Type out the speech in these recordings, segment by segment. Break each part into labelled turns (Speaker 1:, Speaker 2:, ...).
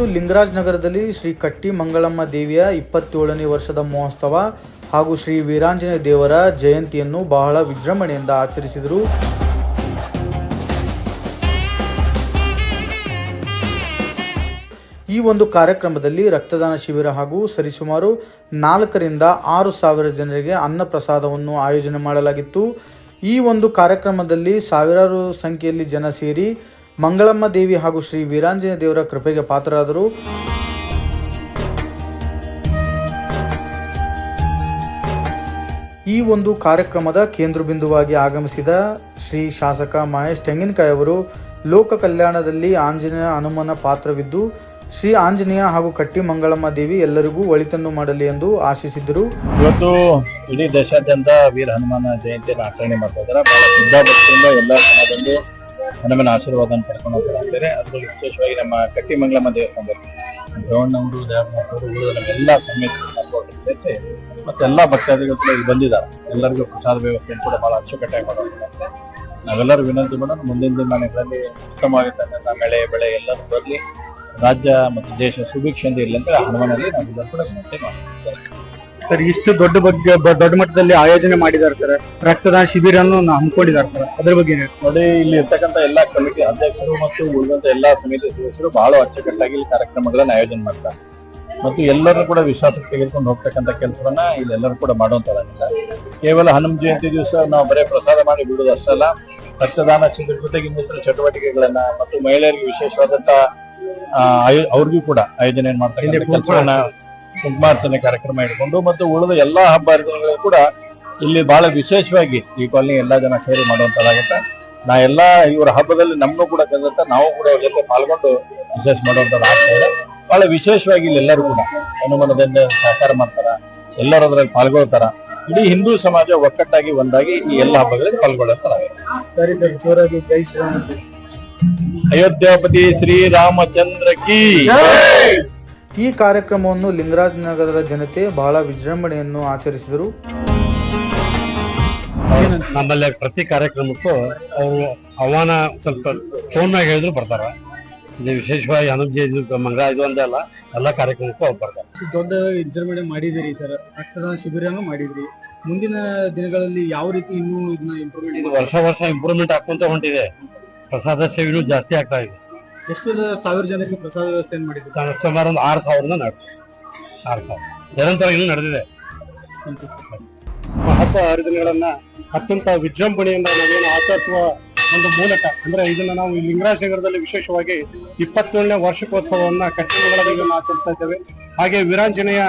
Speaker 1: ಇಂದು ಲಿಂಗರಾಜ್ ನಗರದಲ್ಲಿ ಶ್ರೀ ಕಟ್ಟಿ ಮಂಗಳಮ್ಮ ದೇವಿಯ ಇಪ್ಪತ್ತೇಳನೇ ವರ್ಷದ ಮಹೋತ್ಸವ ಹಾಗೂ ಶ್ರೀ ವೀರಾಂಜನೇಯ ದೇವರ ಜಯಂತಿಯನ್ನು ಬಹಳ ವಿಜೃಂಭಣೆಯಿಂದ ಆಚರಿಸಿದರು. ಈ ಒಂದು ಕಾರ್ಯಕ್ರಮದಲ್ಲಿ ರಕ್ತದಾನ ಶಿಬಿರ ಹಾಗೂ ಸರಿಸುಮಾರು ನಾಲ್ಕರಿಂದ ಆರು ಸಾವಿರ ಜನರಿಗೆ ಅನ್ನ ಪ್ರಸಾದವನ್ನು ಆಯೋಜನೆ ಮಾಡಲಾಗಿತ್ತು. ಈ ಒಂದು ಕಾರ್ಯಕ್ರಮದಲ್ಲಿ ಸಾವಿರಾರು ಸಂಖ್ಯೆಯಲ್ಲಿ ಜನ ಸೇರಿ ಮಂಗಳಮ್ಮ ದೇವಿ ಹಾಗೂ ಶ್ರೀ ವೀರಾಂಜನೇಯ ದೇವರ ಕೃಪೆಗೆ ಪಾತ್ರರಾದರು. ಈ ಒಂದು ಕಾರ್ಯಕ್ರಮದ ಕೇಂದ್ರ ಬಿಂದುವಾಗಿ ಆಗಮಿಸಿದ ಶ್ರೀ ಶಾಸಕ ಮಹೇಶ್ ತೆಂಗಿನಕಾಯಿ ಅವರು ಲೋಕ ಕಲ್ಯಾಣದಲ್ಲಿ ಆಂಜನೇಯ ಹನುಮನ ಪಾತ್ರವಿದ್ದು, ಶ್ರೀ ಆಂಜನೇಯ ಹಾಗೂ ಕಟ್ಟಿ ಮಂಗಳಮ್ಮ ದೇವಿ ಎಲ್ಲರಿಗೂ ಒಳಿತನ್ನು ಮಾಡಲಿ ಎಂದು ಆಶಿಸಿದರು
Speaker 2: ಇವತ್ತು ಇಡೀ ದೇಶಾದ್ಯಂತ ವೀರ ಹನುಮಾನ ಜಯಂತಿಯನ್ನು ಆಚರಣೆ ಮಾಡ್ತಾ ಇದ್ದಾರೆ. ಶ್ರದ್ಧಾಭಕ್ತಿಯಿಂದ ಎಲ್ಲ ಜನ ಆಶೀರ್ವಾದವನ್ನು ಪಡ್ಕೊಂಡು ಹೋಗ್ತಾ ಇದ್ದಾರೆ ಅದರಲ್ಲಿ ವಿಶೇಷವಾಗಿ ನಮ್ಮ ಕಟ್ಟಿ ಮಂಗಳಮ್ಮ ದೇವಸ್ಥಾನದಲ್ಲಿ ಗೌಣ್ಣವರು ಉಳಿದ ನಮ್ಮೆಲ್ಲ ಸಮೇತ ಸೇರಿಸಿ ಮತ್ತೆ ಎಲ್ಲಾ ಭಕ್ತಾದಿಗಳು ಕೂಡ ಇಲ್ಲಿ ಬಂದಿದ್ದಾರೆ. ಎಲ್ಲರಿಗೂ ಪ್ರಸಾದ ವ್ಯವಸ್ಥೆಯನ್ನು ಕೂಡ ಬಹಳ ಅಚ್ಚುಕಟ್ಟಾಗಿ ಮಾಡೋದು ನಾವೆಲ್ಲರೂ ವಿನಂತಿ ಮಾಡೋಣ, ಮುಂದಿನ ದಿನಗಳಲ್ಲಿ ಉತ್ತಮವಾಗಿರ್ತಕ್ಕಂಥ ಮಳೆ, ಬೆಳೆ ಎಲ್ಲರೂ ಬರಲಿ. ರಾಜ್ಯ ಮತ್ತು ದೇಶ ಸುಭಿಕ್ಷೆಯಿಂದ ಇರಲಿ ಅಂತ ಹನುಮನಲ್ಲಿ ನಾವೆಲ್ಲರೂ ಕೂಡ ವಿನಂತಿ
Speaker 3: ಸರ್ ಇಷ್ಟು ದೊಡ್ಡ ಬಗ್ಗೆ ದೊಡ್ಡ ಮಟ್ಟದಲ್ಲಿ ಆಯೋಜನೆ ಮಾಡಿದ್ದಾರೆ ಸರ್. ರಕ್ತದಾನ ಶಿಬಿರನ್ನು ಹಮ್ಮಿಕೊಂಡಿದ್ದಾರೆ ಸರ್. ಅದ್ರ ಬಗ್ಗೆ
Speaker 2: ನೋಡಿ ಇಲ್ಲಿ ಇರ್ತಕ್ಕಂಥ ಎಲ್ಲಾ ಕಮಿಟಿ ಅಧ್ಯಕ್ಷರು ಮತ್ತು ಉಳಿದಂತ ಎಲ್ಲಾ ಸಮಿತಿ ಸದಸ್ಯರು ಬಹಳ ಅಚ್ಚುಕಟ್ಟಾಗಿ ಇಲ್ಲಿ ಕಾರ್ಯಕ್ರಮಗಳನ್ನ ಆಯೋಜನೆ ಮಾಡ್ತಾರೆ. ಮತ್ತು ಎಲ್ಲರೂ ಕೂಡ ವಿಶ್ವಾಸಕ್ಕೆ ತೆಗೆದುಕೊಂಡು ಹೋಗ್ತಕ್ಕಂಥ ಕೆಲಸವನ್ನ ಇಲ್ಲಿ ಎಲ್ಲರೂ ಕೂಡ ಮಾಡುವಂತದಾಗಿಲ್ಲ ಕೇವಲ ಹನುಮ ಜಯಂತಿ ದಿವಸ ನಾವು ಬರೇ ಪ್ರಸಾದ ಮಾಡಿ ಬಿಡುವುದು ಅಷ್ಟಲ್ಲ ರಕ್ತದಾನ ಶಿಬಿರ ಜೊತೆಗೆ ಇನ್ನಿತರ ಚಟುವಟಿಕೆಗಳನ್ನ ಮತ್ತು ಮಹಿಳೆಯರಿಗೆ ವಿಶೇಷವಾದಂತಹ ಅವ್ರಿಗೂ ಕೂಡ ಆಯೋಜನೆ ಮಾಡ್ತಾರೆ ಕುಂಕುಮಾರ್ಚನೆ ಕಾರ್ಯಕ್ರಮ ಇಟ್ಕೊಂಡು ಮತ್ತು ಉಳಿದ ಎಲ್ಲಾ ಹಬ್ಬ ಹರಿದಿನಗಳು ಕೂಡ ಇಲ್ಲಿ ಬಹಳ ವಿಶೇಷವಾಗಿ ಈ ಕಾಲನಿ ಎಲ್ಲಾ ಜನ ಸೇರಿ ಮಾಡುವಂತದ್ದಾಗುತ್ತೆ ನಾ ಎಲ್ಲಾ ಇವರ ಹಬ್ಬದಲ್ಲಿ ನಮ್ಮನ್ನು ಕೂಡ ಕರೆದಂತ ನಾವು ಕೂಡ ಅವ್ರ ಜೊತೆ ಪಾಲ್ಗೊಂಡು ವಿಶೇಷ ಮಾಡುವಂತದ್ದು ಆಗ್ತಾ ಇದೆ. ಬಹಳ ವಿಶೇಷವಾಗಿ ಇಲ್ಲಿ ಎಲ್ಲರೂ ಕೂಡ ಹನುಮಾನದಿಂದ ಸಹಕಾರ ಮಾಡ್ತಾರ ಎಲ್ಲರೂ ಅದ್ರಲ್ಲಿ ಪಾಲ್ಗೊಳ್ತಾರ. ಇಡೀ ಹಿಂದೂ ಸಮಾಜ ಒಕ್ಕಟ್ಟಾಗಿ ಒಂದಾಗಿ ಈ ಎಲ್ಲ ಹಬ್ಬಗಳಲ್ಲಿ ಪಾಲ್ಗೊಳ್ಳುತ್ತಾರೆ
Speaker 3: ಸರಿ ಸರ್ ಜೋರಾಗಿ ಜೈ ಶ್ರೀರಾಮ.
Speaker 2: ಅಯೋಧ್ಯಾಪತಿ ಶ್ರೀರಾಮಚಂದ್ರ ಕಿ.
Speaker 1: ಈ ಕಾರ್ಯಕ್ರಮವನ್ನು ಲಿಂಗರಾಜ ನಗರದ ಜನತೆ ಬಹಳ ವಿಜೃಂಭಣೆಯನ್ನು ಆಚರಿಸಿದರು.
Speaker 4: ನಮ್ಮಲ್ಲಿ ಪ್ರತಿ ಕಾರ್ಯಕ್ರಮಕ್ಕೂ ಅವರು ಆಹ್ವಾನ ಸ್ವಲ್ಪ ಫೋನ್ ಮ್ಯಾಗ ಹೇಳಿದ್ರು ಬರ್ತಾರ. ಇದು ವಿಶೇಷವಾಗಿ ಅನುಜ ಇದು ಮಂಗಳ ಇದು ಒಂದೇ ಅಲ್ಲ ಎಲ್ಲ ಕಾರ್ಯಕ್ರಮಕ್ಕೂ ಅವ್ರು ಬರ್ತಾರೆ.
Speaker 3: ದೊಡ್ಡ ವಿಜೃಂಭಣೆ ಮಾಡಿದಿರಿ ಸರ್ ರಕ್ತದಾನ ಶಿಬಿರನು ಮಾಡಿದ್ರಿ ಮುಂದಿನ ದಿನಗಳಲ್ಲಿ ಯಾವ ರೀತಿ ಇನ್ನೂ ಇದನ್ನ ಇಂಪ್ರೂವ್ಮೆಂಟ್
Speaker 4: ಇದು ವರ್ಷ ವರ್ಷ ಇಂಪ್ರೂವ್ಮೆಂಟ್ ಆಗ್ಕೊಂತ ಹೊಂಟಿದೆ. ಪ್ರಸಾದ ಸೇವೆನೂ ಜಾಸ್ತಿ ಆಗ್ತಾ ಇದೆ.
Speaker 3: ಎಷ್ಟು ಸಾವಿರ ಜನಕ್ಕೆ ಪ್ರಸಾದ ವ್ಯವಸ್ಥೆ ಮಾಡಿದ್ರಿ?
Speaker 4: ಸುಮಾರು ಒಂದು ಆರು ಸಾವಿರದ ನಡೆದು ಆರು ಸಾವಿರ. ನಿರಂತರ ಇನ್ನೂ ನಡೆದಿದೆ. ಹಬ್ಬ ಹರಿದಿನಗಳನ್ನ ಅತ್ಯಂತ ವಿಜೃಂಭಣೆಯಿಂದ ನಾವೇನು ಆಚರಿಸುವ ಒಂದು ಮೂಲಕ, ಅಂದ್ರೆ ಇದನ್ನ ನಾವು ಈ ಲಿಂಗರಾಜ ನಗರದಲ್ಲಿ ವಿಶೇಷವಾಗಿ ಇಪ್ಪತ್ತೇಳನೇ ವಾರ್ಷಿಕೋತ್ಸವವನ್ನ ನಾವು ಆಚರಿಸ್ತಾ ಇದ್ದೇವೆ. ಹಾಗೆ ವಿರಾಂಜನೆಯ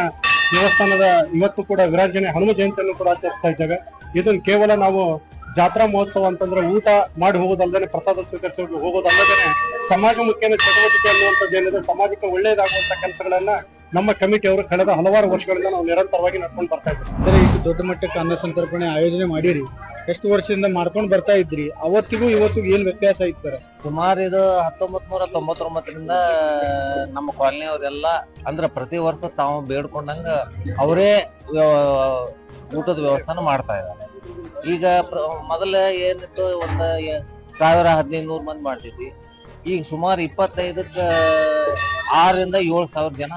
Speaker 4: ದೇವಸ್ಥಾನದ ಇವತ್ತು ಕೂಡ ವೀರಾಂಜನೇಯ ಹನುಮ ಜಯಂತಿಯನ್ನು ಕೂಡ ಆಚರಿಸ್ತಾ ಇದ್ದೇವೆ. ಇದನ್ನು ಕೇವಲ ನಾವು ಜಾತ್ರಾ ಮಹೋತ್ಸವ ಅಂತಂದ್ರೆ ಊಟ ಮಾಡಿ ಹೋಗೋದಲ್ಲದೆ ಪ್ರಸಾದ ಸ್ವೀಕರಿಸಿ ಸಮಾಜ ಮುಖ್ಯನ ಚಟುವಟಿಕೆ ಅನ್ನುವಂಥದ್ದು ಏನಿದೆ ಸಮಾಜಕ್ಕೆ ಒಳ್ಳೆಯದಾಗುವಂತ ಕೆಲಸಗಳನ್ನ ನಮ್ಮ ಕಮಿಟಿಯವರು ಕಳೆದ ಹಲವಾರು ವರ್ಷಗಳಿಂದ ನಾವು ನಿರಂತರವಾಗಿ ನಡ್ಕೊಂಡು ಬರ್ತಾ ಇದ್ದೀವಿ.
Speaker 3: ಸರ್ ಇಷ್ಟು ದೊಡ್ಡ ಮಟ್ಟಕ್ಕೆ ಅನ್ನ ಸಂತರ್ಪಣೆ ಆಯೋಜನೆ ಮಾಡಿರಿ. ಎಷ್ಟು ವರ್ಷದಿಂದ ಮಾಡ್ಕೊಂಡು ಬರ್ತಾ ಇದ್ರಿ ಅವತ್ತಿಗೂ ಇವತ್ತಿಗೂ ಏನ್ ವ್ಯತ್ಯಾಸ ಇತ್ತು
Speaker 5: ಸುಮಾರು ಇದು ಹತ್ತೊಂಬತ್ ನೂರ ತೊಂಬತ್ತೊಂಬತ್ತರಿಂದ ನಮ್ಮ ಕಾಲನಿಯವರೆಲ್ಲ ಅಂದ್ರೆ ಪ್ರತಿ ವರ್ಷ ತಾವು ಬೇಡ್ಕೊಂಡಂಗ ಅವರೇ ಊಟದ ವ್ಯವಸ್ಥೆನ ಮಾಡ್ತಾ ಇದ್ದಾರೆ. ಈಗ ಮೊದಲ ಏನಿತ್ತು, ಒಂದು ಸಾವಿರ ಹದಿನೈದು ನೂರು ಮಂದಿ ಮಾಡ್ತಿದ್ವಿ. ಈಗ ಸುಮಾರು ಇಪ್ಪತ್ತೈದಕ್ಕ, ಆರರಿಂದ ಏಳು ಸಾವಿರ ಜನ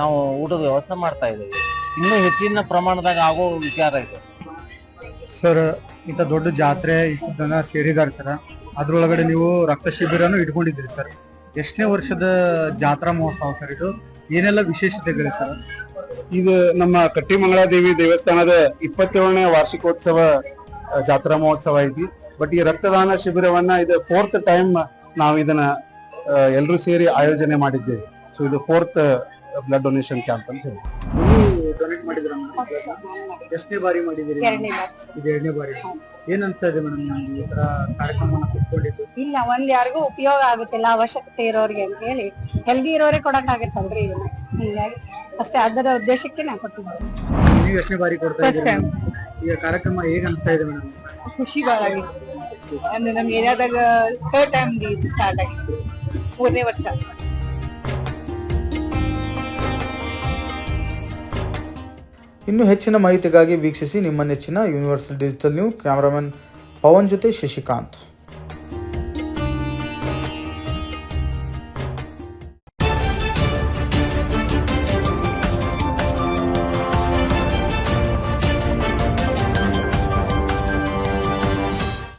Speaker 5: ನಾವು ಊಟದ ವ್ಯವಸ್ಥೆ ಮಾಡ್ತಾ ಇದ್ದೀವಿ. ಇನ್ನೂ ಹೆಚ್ಚಿನ ಪ್ರಮಾಣದಾಗ ಆಗೋ ವಿಚಾರ ಇದೆ.
Speaker 3: ಸರ್, ಇಂಥ ದೊಡ್ಡ ಜಾತ್ರೆ, ಇಷ್ಟು ಜನ ಸೇರಿದ್ದಾರೆ ಸರ್. ಅದ್ರೊಳಗಡೆ ನೀವು ರಕ್ತ ಶಿಬಿರನು ಇಟ್ಕೊಂಡಿದ್ದೀರಿ ಸರ್. ಎಷ್ಟನೇ ವರ್ಷದ ಜಾತ್ರಾ ಮಹೋತ್ಸವ ಸರ್ ಇದು? ಏನೆಲ್ಲ ವಿಶೇಷತೆಗಳಿವೆ ಸರ್?
Speaker 6: ಇದು ನಮ್ಮ ಕಟ್ಟಿಮಂಗಳಾದೇವಿ ದೇವಸ್ಥಾನದ ಇಪ್ಪತ್ತೇಳನೇ ವಾರ್ಷಿಕೋತ್ಸವ ಜಾತ್ರಾ ಮಹೋತ್ಸವ ಐತಿ. ಬಟ್ ಈ ರಕ್ತದಾನ ಶಿಬಿರವನ್ನ ಇದು ಫೋರ್ತ್ ಟೈಮ್ ನಾವು ಇದನ್ನ ಎಲ್ಲರೂ ಸೇರಿ ಆಯೋಜನೆ ಮಾಡಿದ್ದೇವೆ. ಸೊ ಇದು ಫೋರ್ತ್ ಬ್ಲಡ್ ಡೊನೇಷನ್ ಕ್ಯಾಂಪ್ ಅಂತ ಹೇಳಿ.
Speaker 3: ಡೊನೇಟ್ ಮಾಡಿದ್ರ ಎಷ್ಟನೇ ಬಾರಿ ಮಾಡಿದಿರಿ
Speaker 7: ಎರಡನೇ ಬಾಕ್ಸ್
Speaker 3: ಇದು ಎರಡನೇ ಬಾರಿ. ಏನ್ ಅನ್ಸ್ತಾ ಇದೆ ಮೇಡಮ್ ಈ ತರ ಕಾರ್ಯಕ್ರಮನ ಕುತ್ಕೊಂಡಿದ್ದು
Speaker 7: ಇಲ್ಲ ಒಂದ್ ಯಾರಿಗೂ ಉಪಯೋಗ ಆಗುತ್ತಿಲ್ಲ ಅವಶ್ಯಕತೆ ಇರೋರಿಗೆ ಅಂತ ಹೇಳಿ. ಹೆಲ್ದಿ ಇರೋರೇ ಕೊಡಕ್ ಆಗತ್ತಲ್ರಿ ಇದನ್ನ. ಹಿಂಗಾಗಿ ಅಷ್ಟೇ ಅದರ ಉದ್ದೇಶಕ್ಕೆ ನಾ ಕೊಟ್ಟಿದ್ದೆ.
Speaker 3: ನೀವು ಎಷ್ಟನೇ ಬಾರಿ ಕೊಡ್ತಾ
Speaker 7: ಫಸ್ಟ್
Speaker 3: ಇದ್ದೀರಿ?
Speaker 7: ಟೈಮ್
Speaker 3: ಈಗ ಕಾರ್ಯಕ್ರಮ ಹೇಗೆ ಅನಿಸ್ತಾ ಇದೆ ಮೇಡಮ್?
Speaker 7: ಖುಷಿ ಭಾಳ ಆಗಿತ್ತು ಅಂದ್ರೆ ನಮ್ಮ ಏರಿಯಾದಾಗ ಥರ್ಡ್ ಟೈಮ್ ಇದು ಸ್ಟಾರ್ಟ್ ಆಗಿತ್ತು. ಮೂರನೇ ವರ್ಷ.
Speaker 1: ಇನ್ನು ಹೆಚ್ಚಿನ ಮಾಹಿತಿಗಾಗಿ ವೀಕ್ಷಿಸಿ ನಿಮ್ಮ ನೆಚ್ಚಿನ universal digital news cameraman Pawan ಜೊತೆ ಶಶಿಕಾಂತ್.